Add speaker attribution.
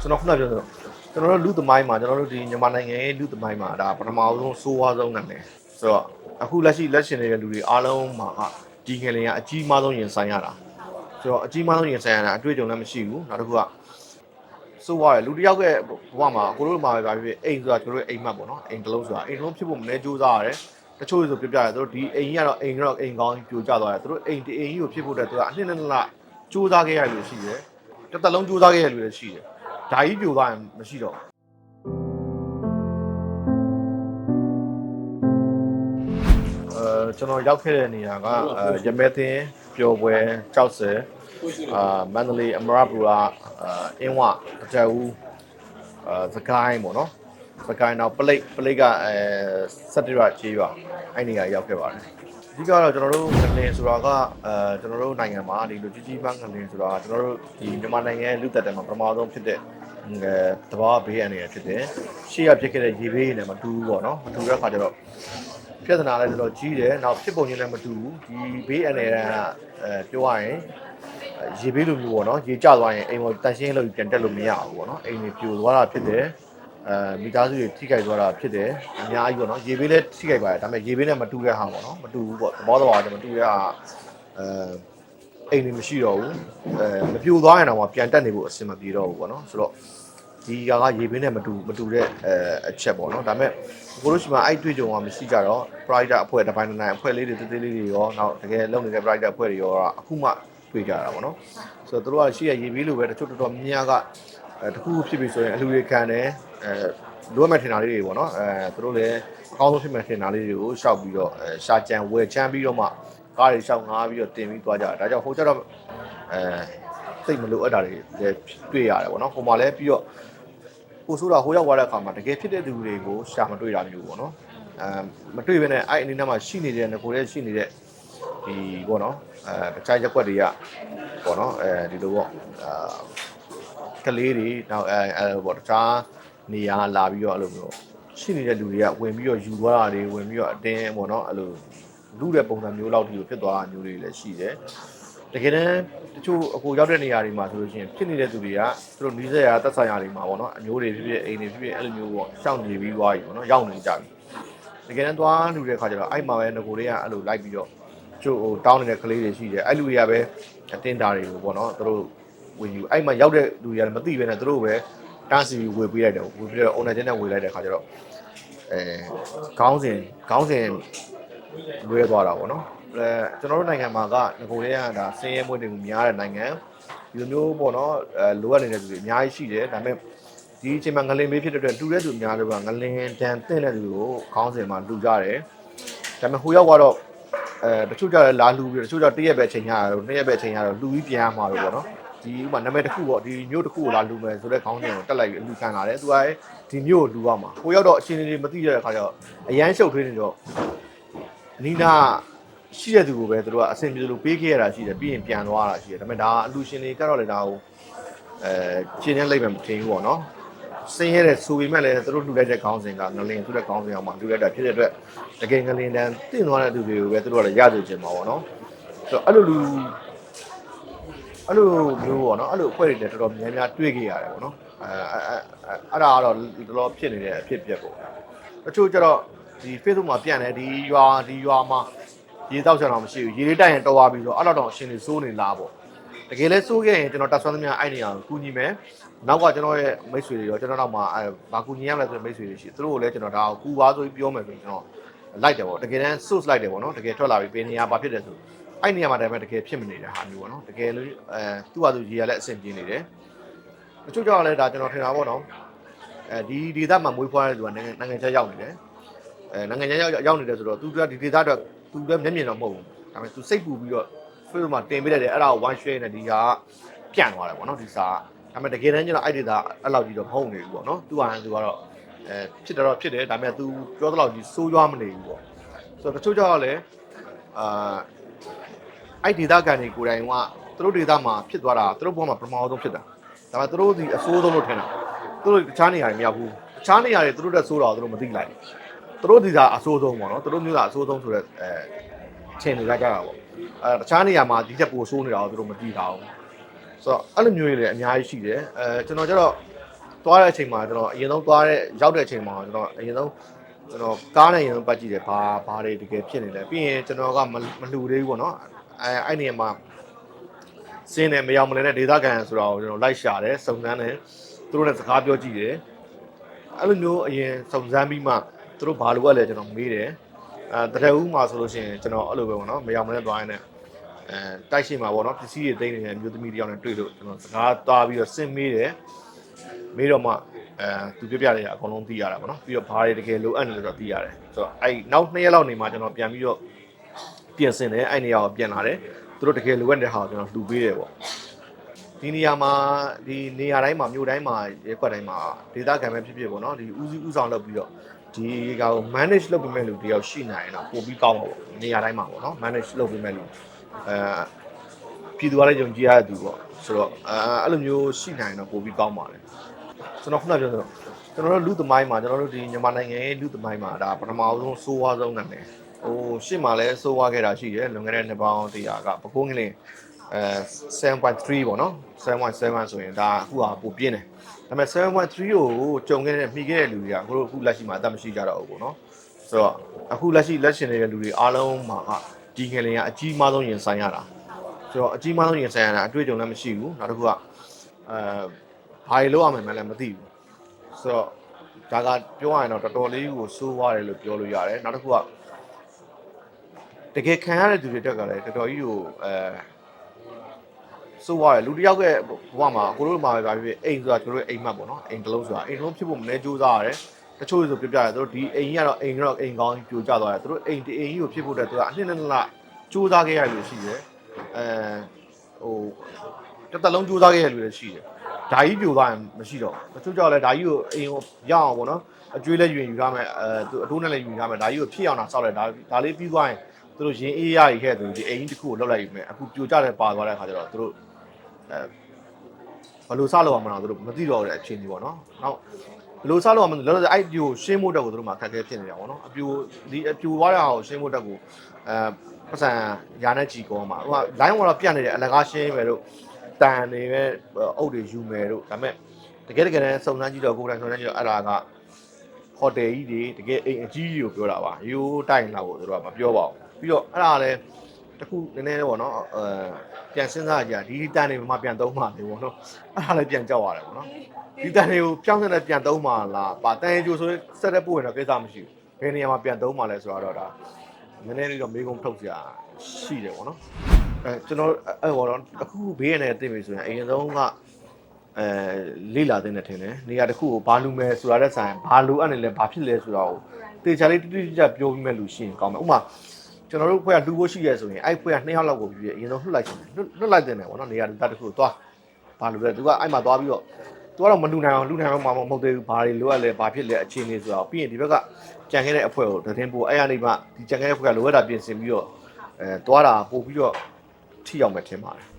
Speaker 1: ကျွန်တော်ခုနပြောဆိုကျွန်တော်တို့လူသမိုင်းမှာကျွန်တော်တို့ဒီမြန်မာနိုင်ငံရဲ့လူသမိုင်းမှာဒါပထမဆုံးစိုးဝါးဆုံးနာမည်ဆိုတော့အခုလက်ရှိလက်ရှင်နေတဲ့လူတွေအားလုံးမှာကဒီငလင်ကအကြီးမားဆုံးရင်ဆိုင်ရတာဆိုတော့အကြီးမားဆုံးရင်ဆိုင်ရတာအတွေ့အကြုံလည်းမရှိဘူးနောက်တစ်ခုကစိုးဝါးတယ်လူတစ်ယောက်ရဲ့ဘဝမှာကိုတို့မှာပဲဗာဖြစ်အိမ်ဆိုတာကျွန်တော်တို့အိမ်မက်ပေါ့နော်အိမ်တစ်လုံးဆိုတာအိမ်တစ်လုံးဖြစ်ဖို့မနေကြိုးစားရတယ်တချို့ဆိုပြပြတယ်သူတို့ဒီအိမ်ကြီးကတော့အိမ်ကတော့အိမ်ကောင်းပြိုကျသွားတယ်သူတို့အိမ်တအိမ်ကြီးကိုဖြစ်ဖို့တဲ့သူကအနှစ်နဲ့နှစ်လကြိုးစားခဲ့ရလို့ရှိတယ်တစ်သက်လုံးကြိုးစားခဲ့ရလို့လည်းရှိတယ် ဒါကြီးပြိုသွားရင်မရှိတော့အဲကျွန်တော်ရောက်ခဲ့တဲ့နေရာကအဲရမဲသင်းပျော်ပွဲကြောက်စဲအာမန္တလေးအမရပူရာအာအင်းဝအတဲဦးအာစကိုင်းပေါ့နော်စကိုင်းတော့ပလိတ်ပလိတ်ကအဲစက်တရချေးရွာအဲ့နေရာရောက်ခဲ့ပါတယ် အဓိကတော့ကျွန်တော်တို့ငလင်ဆိုတာကအဲကျွန်တော်တို့နိုင်ငံမှာဒီလိုကြီးကြီးပန်းငလင်ဆိုတာကျွန်တော်တို့ဒီမြန်မာနိုင်ငံရဲ့လူသက်တယ်မှာပထမဆုံးဖြစ်တဲ့အဲတဘာဘေးအနေနဲ့ဖြစ်တယ်ရှေ့ကဖြစ်ခဲ့တဲ့ရေဘေးတွေနဲ့မတူဘူးပေါ့နော်မတူတဲ့ခါကျတော့ပြဿနာလည်းတော်တော်ကြီးတယ်။နောက်ဖြစ်ပုံချင်းလည်းမတူဘူး။ဒီဘေးအနေနဲ့အဲပြောရရင်အဲရေဘေးလိုမျိုးပေါ့နော်။ရေကျသွားရင်အိမ်ပေါ်တန်ရှင်းလို့ပြန်တက်လို့မရဘူးပေါ့နော်။အိမ်တွေပြိုသွားတာဖြစ်တယ်။ အဲမိသားစုတွေထိခိုက်သွားတာဖြစ်တယ်။အများကြီးပေါ့နော်။ရေဘေးလည်းထိခိုက်ပါတယ်။ဒါပေမဲ့ရေဘေးနဲ့မတူတဲ့ဟာပေါ့နော်။မတူဘူးပေါ့။သဘောတော်တယ်မတူတဲ့ဟာအဲအိမ်တွေမရှိတော့ဘူး။အဲမပြိုသွားရင်တော့ပြန်တက်နေဖို့အဆင်မပြေတော့ဘူးပေါ့နော်။ဆိုတော့ဒီကကရေပင်းနဲ့မတူမတူတဲ့အဲအချက်ပေါ့နော်ဒါပေမဲ့ကိုတို့ရှိမှအဲ့တွေ့ကြုံကမရှိကြတော့ private အဖွဲ့တစ်ပိုင်းတစ်နိုင်အဖွဲ့လေးတွေတေးသေးလေးတွေရောနောက်တကယ်လုပ်နေတဲ့ private အဖွဲ့တွေရောကအခုမှတွေ့ကြတာပေါ့နော်ဆိုတော့တို့ကရှိရရေပင်းလိုပဲတချို့တော်တော်များများကအဲတခုခုဖြစ်ပြီဆိုရင်အလူတွေခံတယ်အဲလိုအပ်မဲ့ထင်တာလေးတွေပေါ့နော်အဲတို့လည်းအကောင်းဆုံးဖြစ်မဲ့ထင်တာလေးတွေကိုရှောက်ပြီးတော့အဲရှာကြံဝယ်ချမ်းပြီးတော့မှကားတွေရှောက်ငားပြီးတော့တင်ပြီးသွားကြတာဒါကြောင့်ဟိုကျတော့အဲစိတ်မလိုအပ်တာတွေလည်းတွေ့ရတယ်ပေါ့နော်ဟိုမှာလည်းပြီးတော့ကိုဆိုတာဟိုရောက်သွားတဲ့အခါမှာတကယ်ဖြစ်တဲ့သူတွေကိုရှာမတွေ့တာမျိုးပေါ့နော်အဲမတွေ့ဘဲနဲ့အဲ့အနေနဲ့မှရှိနေတဲ့ငကိုယ်ရဲ့ရှိနေတဲ့ဒီပေါ့နော်အဲတခြားရက်ွက်တွေကပေါ့နော်အဲဒီလိုပေါ့အာကလေးတွေနောက်အဲအဲပေါ့တခြား နေရာလာပြီးတော့အဲ့လိုမျိုးရှိနေတဲ့လူတွေကဝင်ပြီးတော့ယူသွားတာတွေဝင်ပြီးတော့အတင်းပေါ့နော်အဲ့လိုလူတဲ့ပုံစံမျိုးလောက်ဒီလိုဖြစ်သွားတာမျိုးတွေလည်းရှိတယ်တကယ်တမ်းတချို့အကိုရောက်တဲ့နေရာတွေမှာဆိုလို့ရှိရင်ဖြစ်နေတဲ့သူတွေကသူတို့နီးစပ်ရာတက်ဆိုင်ရာတွေမှာပေါ့နော်အမျိုးတွေဖြစ်ဖြစ်အိမ်တွေဖြစ်ဖြစ်အဲ့လိုမျိုးပေါ့ရှောင်နေပြီးသွားပြီပေါ့နော်ရောက်နေကြပြီတကယ်တမ်းသွားလူတဲ့ခါကျတော့အဲ့မှာပဲငကိုတွေကအဲ့လိုလိုက်ပြီးတော့ကျို့ဟိုတောင်းနေတဲ့ကလေးတွေရှိတယ်အဲ့လူတွေကပဲအတင်းတာတွေကိုပေါ့နော်သူတို့ဝင်ယူအဲ့မှာရောက်တဲ့လူတွေကလည်းမသိဘဲနဲ့သူတို့ပဲ တန်းစီဝေပေးလိုက်တယ်ဝေပြီးတော့ owner ချင်းနဲ့ဝေလိုက်တဲ့ခါကျတော့အဲခေါင်းစဉ်ခေါင်းစဉ်လွဲသွားတာပေါ့နော်အဲကျွန်တော်တို့နိုင်ငံမှာကငကိုတွေကဒါစင်းရဲမွေးတွေများတဲ့နိုင်ငံဒီလိုမျိုးပေါ့နော်အဲလိုအပ်နေတဲ့သူတွေအများကြီးရှိတယ်ဒါပေမဲ့ဒီအချိန်မှာငလင်မေးဖြစ်တဲ့အတွက်တူတဲ့သူအများတွေကငလင်တန်တဲ့တဲ့သူကိုခေါင်းစဉ်မှာလူကြတယ်ဒါပေမဲ့ဟိုရောက်ကတော့အဲတချို့ကြလည်းလာလူပြီးတချို့ကြတရက်ပဲအချိန်ရတော့နှစ်ရက်ပဲအချိန်ရတော့လူပြီးပြန်ရမှာလို့ပေါ့နော် ဒီဥမာနာမည်တစ်ခုပေါ့ဒီမျိုးတစ်ခုကိုလာလူမယ်ဆိုတဲ့ခေါင်းစဉ်ကိုတက်လိုက်ပြီးအလူခံလာတယ်သူကဒီမျိုးကိုလူရမှာဟိုရောက်တော့အချင်းချင်းမသိရတဲ့အခါကျတော့အရန်ရှုပ်ထွေးနေတော့အနီးနားရှိတဲ့သူကိုပဲသူတို့ကအဆင်ပြေလို့ပေးခဲ့ရတာရှိတယ်ပြီးရင်ပြန်သွားတာရှိတယ်ဒါပေမဲ့ဒါကအလူရှင်တွေကတော့လည်းဒါကိုအဲရှင်းနေလိုက်မှမထင်ဘူးပေါ့နော်ဆင်းရဲတဲ့ဆိုပေမဲ့လည်းသူတို့လှူလိုက်တဲ့ခေါင်းစဉ်ကငလင်သူတဲ့ခေါင်းစဉ်အောင်မှလှူလိုက်တာဖြစ်တဲ့အတွက်တကယ်ငလင်တန်တင့်သွားတဲ့သူတွေကိုပဲသူတို့ကလည်းရစေချင်ပါပေါ့နော်ဆိုတော့အဲ့လိုလူ အဲ့လိုမျိုးပေါ့နော်အဲ့လိုအဖွဲ့တွေလည်းတော်တော်များများတွေ့ခဲ့ရတယ်ပေါ့နော်အဲအဲအဲ့ဒါကတော့တော်တော်ဖြစ်နေတဲ့အဖြစ်ပြက်ပေါ့တချို့ကျတော့ဒီ Facebook မှာပြန်တယ်ဒီရွာဒီရွာမှာရေတောက်ချင်တော့မရှိဘူးရေလေးတိုက်ရင်တော်သွားပြီးတော့အဲ့တော့တော့အရှင်တွေစိုးနေလားပေါ့တကယ်လဲစိုးခဲ့ရင်ကျွန်တော်တက်ဆွမ်းသမျှအဲ့နေအောင်ကူညီမယ်နောက်ကကျွန်တော်ရဲ့မိတ်ဆွေတွေရောကျွန်တော်နောက်မှာအဲဘာကူညီရမလဲဆိုတဲ့မိတ်ဆွေတွေရှိသူတို့ကိုလည်းကျွန်တော်ဒါကိုကူပါဆိုပြီးပြောမယ်ဆိုရင်ကျွန်တော်လိုက်တယ်ပေါ့တကယ်တမ်း source လိုက်တယ်ပေါ့နော်တကယ်ထွက်လာပြီးပေးနေရဘာဖြစ်တယ်ဆို အဲ့နေရာမှာတည်းမဲ့တကယ်ဖြစ်မနေတဲ့ဟာမျိုးပေါ့နော်တကယ်လို့အဲသူ့ဟာသူရေရလည်းအဆင်ပြေနေတယ်တချို့ကြောင့်လည်းဒါကျွန်တော်ထင်တာပေါ့နော်အဲဒီဒေသမှာမွေးဖွားတဲ့သူကနိုင်ငံနိုင်ငံခြားရောက်နေတယ်အဲနိုင်ငံခြားရောက်ရောက်နေတယ်ဆိုတော့သူကဒီဒေသအတွက်သူလည်းမျက်မြင်တော့မဟုတ်ဘူးဒါပေမဲ့သူစိတ်ပူပြီးတော့ Facebook မှာတင်ပေးလိုက်တယ်အဲ့ဒါကို one share နဲ့ဒီဟာပြန့်သွားတယ်ပေါ့နော်ဒီစာဒါပေမဲ့တကယ်တမ်းကျတော့အဲ့ဒီဒါအဲ့လောက်ကြီးတော့မဟုတ်နေဘူးပေါ့နော်သူကသူကတော့အဲဖြစ်တော့ဖြစ်တယ်ဒါပေမဲ့ तू ပြောသလောက်ကြီးစိုးရွားမနေဘူးပေါ့ဆိုတော့တချို့ကြောင့်လည်းအာ အဲ့ဒီဒေသကန်တွေကိုယ်တိုင်ကသူတို့ဒေသမှာဖြစ်သွားတာသူတို့ဘဝမှာပထမဆုံးဖြစ်တာဒါပေမဲ့သူတို့ဒီအဆိုးဆုံးလို့ထင်တာသူတို့တခြားနေရာတွေမရောက်ဘူးတခြားနေရာတွေသူတို့တက်ဆိုးတာကိုသူတို့မသိလိုက်သူတို့ဒီသာအဆိုးဆုံးပေါ့နော်သူတို့မျိုးသာအဆိုးဆုံးဆိုတော့အဲထင်နေကြကြတာပေါ့အဲတခြားနေရာမှာဒီချက်ပိုဆိုးနေတာကိုသူတို့မသိတာဘူးဆိုတော့အဲ့လိုမျိုးတွေလည်းအများကြီးရှိတယ်အဲကျွန်တော်ကျတော့သွားတဲ့အချိန်မှာကျွန်တော်အရင်ဆုံးသွားတဲ့ရောက်တဲ့အချိန်မှာကျွန်တော်အရင်ဆုံးကျွန်တော်ကားနဲ့အရင်ဆုံးပတ်ကြည့်တယ်ဘာဘာတွေတကယ်ဖြစ်နေလဲပြီးရင်ကျွန်တော်ကမမလှူသေးဘူးပေါ့နော် အဲအဲ့နေရာမှာစင်းနေမရောက်မလဲတဲ့ဒေသခံဆိုတော့ကျွန်တော်လိုက်ရှာတယ်စုံစမ်းတယ်သူတို့နဲ့စကားပြောကြည့်တယ်အဲ့လိုမျိုးအရင်စုံစမ်းပြီးမှသူတို့ဘာလို့လဲကျွန်တော်မေးတယ်အဲတရဦးမှာဆိုလို့ရှိရင်ကျွန်တော်အဲ့လိုပဲပေါ့နော်မရောက်မလဲသွားရင်လည်းအဲတိုက်ရှိမှာပေါ့နော်ပစ္စည်းတွေသိမ်းနေတဲ့အမျိုးသမီးတယောက်နဲ့တွေ့လို့ကျွန်တော်စကားသွားပြီးတော့စင်မေးတယ်မေးတော့မှအဲသူပြပြတယ်အကုန်လုံးသိရတာပေါ့နော်ပြီးတော့ဘာတွေတကယ်လိုအပ်နေလဲဆိုတော့သိရတယ်ဆိုတော့အဲ့နောက်2ရက်လောက်နေမှကျွန်တော်ပြန်ပြီးတော့ ပြင်ဆင်တယ်အဲ့နေရာကိုပြန်လာတယ်သူတို့တကယ်လိုအပ်တဲ့ဟာကိုကျွန်တော်လှူပေးတယ်ပေါ့ဒီနေရာမှာဒီနေရာတိုင်းမှာမြို့တိုင်းမှာရဲခွက်တိုင်းမှာဒေသခံပဲဖြစ်ဖြစ်ပေါ့နော်ဒီဦးစီးဦးဆောင်လုပ်ပြီးတော့ဒီကောင် manage လုပ်ပေးမဲ့လူတယောက်ရှိနိုင်တော့ပို့ပြီးကောင်းပါပေါ့နေရာတိုင်းမှာပေါ့နော် manage လုပ်ပေးမဲ့လူအဲပြည်သူကလည်းယုံကြည်ရတဲ့သူပေါ့ဆိုတော့အဲအဲ့လိုမျိုးရှိနိုင်တော့ပို့ပြီးကောင်းပါတယ်ကျွန်တော်ခုနပြောသလိုကျွန်တော်တို့လူသမိုင်းမှာကျွန်တော်တို့ဒီမြန်မာနိုင်ငံရဲ့လူသမိုင်းမှာဒါပထမဆုံးစိုးဝါးဆုံးနာမည် ဟိုရှစ်မှာလည်းစိုးဝါးခဲ့တာရှိတယ်လွန်ခဲ့တဲ့နှစ်ပေါင်း100ကပကုန်းကလေးအဲ7.3ပေါ့နော်7.7ဆိုရင်ဒါအခုဟာပိုပြင်းတယ်ဒါပေမဲ့7.3ကိုကြုံခဲ့တဲ့မိခဲ့တဲ့လူတွေကအခုတို့အခုလက်ရှိမှာအသက်မရှိကြတော့ဘူးပေါ့နော်ဆိုတော့အခုလက်ရှိလက်ရှင်နေတဲ့လူတွေအားလုံးမှာကဒီငလင်ကအကြီးမားဆုံးရင်ဆိုင်ရတာဆိုတော့အကြီးမားဆုံးရင်ဆိုင်ရတာအတွေ့အကြုံလည်းမရှိဘူးနောက်တစ်ခုကအဲဘာတွေလောက်ရမယ်မလဲမသိဘူးဆိုတော့ဒါကပြောရရင်တော့တော်တော်လေးကိုစိုးသွားတယ်လို့ပြောလို့ရတယ်နောက်တစ်ခုက တကယ်ခံရတဲ့သူတွေတက်ကလည်းတော်တော်ကြီးကိုအဲစိုးသွားတယ်လူတစ်ယောက်ကဘဝမှာကိုတို့မှာပဲဗာဖြစ်အိမ်ဆိုတာတို့ရဲ့အိမ်မက်ပေါ့နော်အိမ်တစ်လုံးဆိုတာအိမ်တစ်လုံးဖြစ်ဖို့မနေကြိုးစားရတယ်တချို့ဆိုပြပြတယ်တို့ဒီအိမ်ကြီးကတော့အိမ်ကတော့အိမ်ကောင်းပြိုကျသွားတယ်တို့အိမ်တအိမ်ကြီးကိုဖြစ်ဖို့တဲ့သူကအနှစ်နဲ့နှစ်လကြိုးစားခဲ့ရလို့ရှိတယ်အဲဟိုတစ်သက်လုံးကြိုးစားခဲ့ရလို့လည်းရှိတယ်ဓာကြီးပြိုသွားရင်မရှိတော့ဘူးတချို့ကြောင့်လည်းဓာကြီးကိုအိမ်ကိုရအောင်ပေါ့နော်အကျွေးလည်းယူရင်ယူရမယ်အဲသူအတိုးနဲ့လည်းယူရမယ်ဓာကြီးကိုဖြစ်အောင်တာစောက်လိုက်ဒါဒါလေးပြီးသွားရင် သူတို့ရင်အေးရရခဲ့သူဒီအိမ်ကြီးတစ်ခုကိုလောက်လိုက်ယူမယ်အခုပြိုကျတဲ့ပါသွားတဲ့အခါကျတော့သူတို့အဲဘယ်လိုစလို့အောင်မလားသူတို့မသိတော့တဲ့အချင်းကြီးပေါ့နော်နောက်ဘယ်လိုစလို့အောင်မလဲလောလောဆယ်အဲ့ပြိုရှင်းဖို့တက်ကိုသူတို့မှအခက်အခဲဖြစ်နေတာပေါ့နော်အပြိုဒီအပြိုသွားတဲ့ဟာကိုရှင်းဖို့တက်ကိုအဲပတ်စံရာနဲ့ချီကောမှာဟိုက line ကတော့ပြတ်နေတယ်အလကားရှင်းပဲတို့တန်နေပဲအုပ်တွေယူမယ်တို့ဒါပေမဲ့တကယ်တကယ်တမ်းစုံစမ်းကြည့်တော့ကိုယ်တိုင်စုံစမ်းကြည့်တော့အဲ့ဒါကဟိုတယ်ကြီးတွေတကယ်အိမ်အကြီးကြီးကိုပြောတာပါရိုးတိုင်လာဖို့သူတို့ကမပြောပါဘူး ပြီးတော့အဲ့ဒါလည်းတခုနည်းနည်းပေါ့နော်အဲပြန်စဉ်းစားကြဒီတန်တွေမှပြန်သုံးမှလေပေါ့နော်အဲ့ဒါလည်းပြန်ကြောက်ရတယ်ပေါ့နော်ဒီတန်တွေကိုပြောင်းစတဲ့ပြန်သုံးမှလားပါတန်ရီကျိုးဆိုဆက်တဲ့ပို့ရင်တော့ကိစ္စမရှိဘူးဘယ်နေရာမှာပြန်သုံးမှလဲဆိုတော့ဒါနည်းနည်းလေးတော့မေးခွန်းထုတ်စရာရှိတယ်ပေါ့နော်အဲကျွန်တော်အဲ့ဟောတော့အခုဘေးရနေသိပြီဆိုရင်အရင်ဆုံးကအဲလေ့လာတဲ့နဲ့ထင်တယ်နေရာတစ်ခုကိုဘာလူမယ်ဆိုတာတဲ့ဆိုင်ဘာလူအပ်နေလဲဘာဖြစ်လဲဆိုတာကိုတေချာလေးတိတိကျကျပြောပြီးမဲ့လူရှိရင်ကောင်းမယ်ဥပမာ ကျွန်တော်တို့ဖွဲ့ကလူဖို့ရှိရဲဆိုရင်အဲ့ဖွဲ့ကနှစ်ယောက်လောက်ကိုပြီးပြီးအရင်ဆုံးလှုပ်လိုက်ချင်တယ်လှုပ်လှုပ်လိုက်တဲ့နဲ့ပေါ့နော်နေရာတစ်ခုကိုသွားဘာလူလဲသူကအဲ့မှာသွားပြီးတော့သူကတော့မလူနိုင်အောင်လူနိုင်အောင်မမဟုတ်သေးဘူးဘာတွေလိုအပ်လဲဘာဖြစ်လဲအခြေအနေဆိုတာကိုပြီးရင်ဒီဘက်ကကြံခဲ့တဲ့အဖွဲကိုသတင်းပို့အဲ့ရနေမှဒီကြံခဲ့တဲ့ဖွဲကလိုအပ်တာပြင်ဆင်ပြီးတော့အဲသွားတာပို့ပြီးတော့ထိရောက်မယ်ထင်ပါတယ်